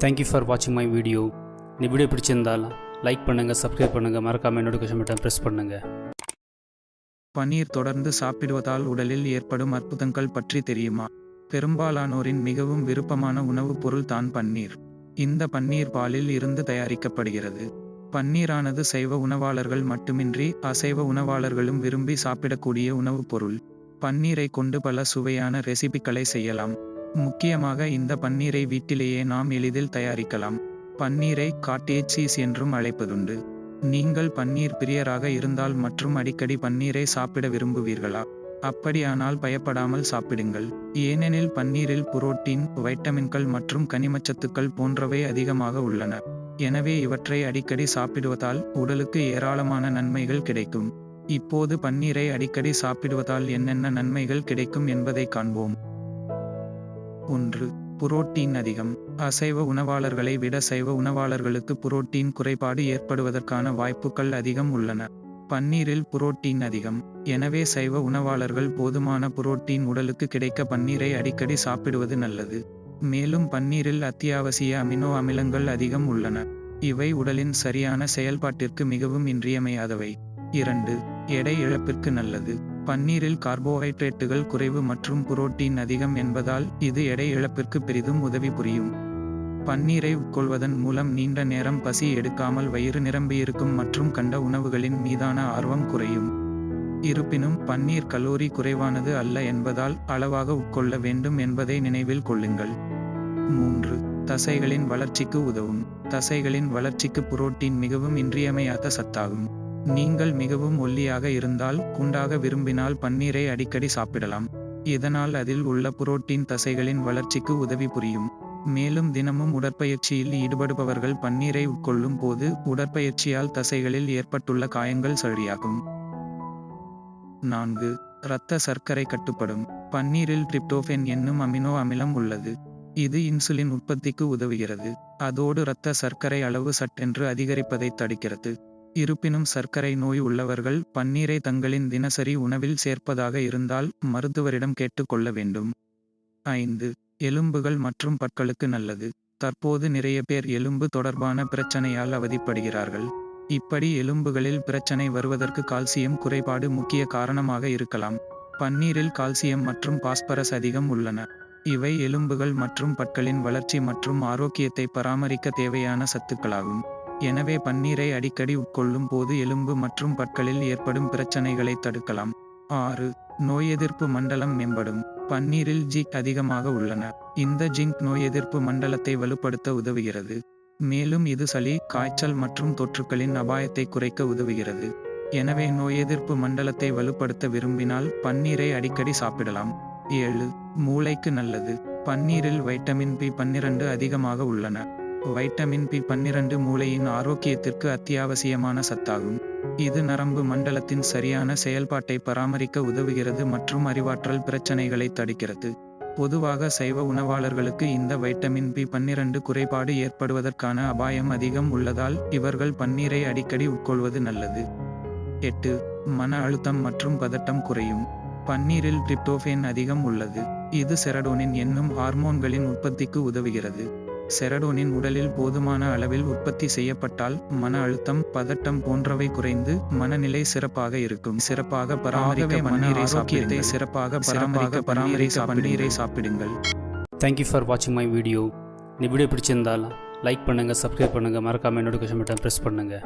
Thank you for வாட்சிங் my video இந்த video பிடிச்சிருந்தால் லைக் பண்ணுங்கள் சப்ஸ்கிரைப் பண்ணுங்கள் மறக்காமல் நோட்டிஃபிகேஷன் பட்டன் ப்ரெஸ் பண்ணுங்கள் பன்னீர் தொடர்ந்து சாப்பிடுவதால் உடலில் ஏற்படும் அற்புதங்கள் பற்றி தெரியுமா? பெரும்பாலானோரின் மிகவும் விருப்பமான உணவுப் பொருள் தான் பன்னீர். இந்த பன்னீர் பாலில் இருந்து தயாரிக்கப்படுகிறது. பன்னீரானது சைவ உணவாளர்கள் மட்டுமின்றி அசைவ உணவாளர்களும் விரும்பி சாப்பிடக்கூடிய உணவுப் பொருள். பன்னீரை கொண்டு பல சுவையான ரெசிபிகளை செய்யலாம். முக்கியமாக இந்த பன்னீரை வீட்டிலேயே நாம் எளிதில் தயாரிக்கலாம். பன்னீரை காட்டேஜ் சீஸ் என்றும் அழைப்பதுண்டு. நீங்கள் பன்னீர் பிரியராக இருந்தால் மற்றும் அடிக்கடி பன்னீரை சாப்பிட விரும்புவீர்களா? அப்படியானால் பயப்படாமல் சாப்பிடுங்கள். ஏனெனில் பன்னீரில் புரோட்டீன் வைட்டமின்கள் மற்றும் கனிமச்சத்துக்கள் போன்றவை அதிகமாக உள்ளன. எனவே இவற்றை அடிக்கடி சாப்பிடுவதால் உடலுக்கு ஏராளமான நன்மைகள் கிடைக்கும். இப்போது பன்னீரை அடிக்கடி சாப்பிடுவதால் என்னென்ன நன்மைகள் கிடைக்கும் என்பதை காண்போம். ஒன்று புரோட்டீன் அதிகம். அசைவ உணவாளர்களை விட சைவ உணவாளர்களுக்கு புரோட்டீன் குறைபாடு ஏற்படுவதற்கான வாய்ப்புகள் அதிகம் உள்ளன. பன்னீரில் புரோட்டீன் அதிகம். எனவே சைவ உணவாளர்கள் போதுமான புரோட்டீன் உடலுக்கு கிடைக்க பன்னீரை அடிக்கடி சாப்பிடுவது நல்லது. மேலும் பன்னீரில் அத்தியாவசிய அமினோ அமிலங்கள் அதிகம் உள்ளன. இவை உடலின் சரியான செயல்பாட்டிற்கு மிகவும் இன்றியமையாதவை. இரண்டு எடை இழப்பிற்கு நல்லது. பன்னீரில் கார்போஹைட்ரேட்டுகள் குறைவு மற்றும் புரோட்டீன் அதிகம் என்பதால் இது எடை இழப்பிற்கு பெரிதும் உதவி புரியும். பன்னீரை உட்கொள்வதன் மூலம் நீண்ட நேரம் பசி எடுக்காமல் வயிறு நிரம்பியிருக்கும் மற்றும் கண்ட உணவுகளின் மீதான ஆர்வம் குறையும். இருப்பினும் பன்னீர் கலோரி குறைவானது அல்ல என்பதால் அளவாக உட்கொள்ள வேண்டும் என்பதை நினைவில் கொள்ளுங்கள். மூன்று தசைகளின் வளர்ச்சிக்கு உதவும். தசைகளின் வளர்ச்சிக்கு புரோட்டீன் மிகவும் இன்றியமையாத சத்தாகும். நீங்கள் மிகவும் ஒல்லியாக இருந்தால் குண்டாக விரும்பினால் பன்னீரை அடிக்கடி சாப்பிடலாம். இதனால் அதில் உள்ள புரோட்டீன் தசைகளின் வளர்ச்சிக்கு உதவி புரியும். மேலும் தினமும் உடற்பயிற்சியில் ஈடுபடுபவர்கள் பன்னீரை உட்கொள்ளும் போது உடற்பயிற்சியால் தசைகளில் ஏற்பட்டுள்ள காயங்கள் சரியாகும். நான்கு இரத்த சர்க்கரை கட்டுப்படும். பன்னீரில் டிரிப்டோஃபென் என்னும் அமினோ அமிலம் உள்ளது. இது இன்சுலின் உற்பத்திக்கு உதவுகிறது. அதோடு இரத்த சர்க்கரை அளவு சட்டென்று அதிகரிப்பதை தடுக்கிறது. இருப்பினும் சர்க்கரை நோய் உள்ளவர்கள் பன்னீரை தங்களின் தினசரி உணவில் சேர்ப்பதாக இருந்தால் மருத்துவரிடம் கேட்டுக்கொள்ள வேண்டும். ஐந்து. எலும்புகள் மற்றும் பற்களுக்கு நல்லது. தற்போது நிறைய பேர் எலும்பு தொடர்பான பிரச்சனையால் அவதிப்படுகிறார்கள். இப்படி எலும்புகளில் பிரச்சனை வருவதற்கு கால்சியம் குறைபாடு முக்கிய காரணமாக இருக்கலாம். பன்னீரில் கால்சியம் மற்றும் பாஸ்பரஸ் அதிகம் உள்ளன. இவை எலும்புகள் மற்றும் பற்களின் வளர்ச்சி மற்றும் ஆரோக்கியத்தை பராமரிக்க தேவையான சத்துக்களாகும். எனவே பன்னீரை அடிக்கடி உட்கொள்ளும் போது எலும்பு மற்றும் பற்களில் ஏற்படும் பிரச்சனைகளை தடுக்கலாம். ஆறு நோய் எதிர்ப்பு மண்டலம் மேம்படும். பன்னீரில் ஜிங்க் அதிகமாக உள்ளன. இந்த ஜிங்க் நோய் எதிர்ப்பு மண்டலத்தை வலுப்படுத்த உதவுகிறது. மேலும் இது சளி காய்ச்சல் மற்றும் தொற்றுக்களின் அபாயத்தை குறைக்க உதவுகிறது. எனவே நோய் எதிர்ப்பு மண்டலத்தை வலுப்படுத்த விரும்பினால் பன்னீரை அடிக்கடி சாப்பிடலாம். ஏழு மூளைக்கு நல்லது. பன்னீரில் வைட்டமின் பி பன்னிரண்டு அதிகமாக உள்ளன. வைட்டமின் பி பன்னிரண்டு மூளையின் ஆரோக்கியத்திற்கு அத்தியாவசியமான சத்தாகும். இது நரம்பு மண்டலத்தின் சரியான செயல்பாட்டை பராமரிக்க உதவுகிறது மற்றும் அறிவாற்றல் பிரச்சனைகளை தடுக்கிறது. பொதுவாக சைவ உணவாளர்களுக்கு இந்த வைட்டமின் பி பன்னிரண்டு குறைபாடு ஏற்படுவதற்கான அபாயம் அதிகம் உள்ளதால் இவர்கள் பன்னீரை அடிக்கடி உட்கொள்வது நல்லது. எட்டு மன அழுத்தம் மற்றும் பதட்டம் குறையும். பன்னீரில் டிரிப்டோஃபேன் அதிகம் உள்ளது. இது செரடோனின் என்னும் ஹார்மோன்களின் உற்பத்திக்கு உதவுகிறது. செரடோனின் உடலில் போதுமான அளவில் உற்பத்தி செய்யப்பட்டால் மன அழுத்தம் பதட்டம் போன்றவை குறைந்து மனநிலை சிறப்பாக இருக்கும். சிறப்பாக பராமரிக்க பன்னீரை சாப்பியத்தை சிறப்பாக பராமரிக்க பராமரிக்க பன்னீரை சாப்பிடுங்கள். தேங்க்யூ ஃபார் வாட்சிங் மை வீடியோ இந்த வீடியோ பிடிச்சிருந்தால் லைக் பண்ணுங்கள் சப்ஸ்கிரைப் பண்ணுங்கள் மறக்காமல் நோட்டிஃபிகேஷன் பட்டன் ப்ரெஸ் பண்ணுங்கள்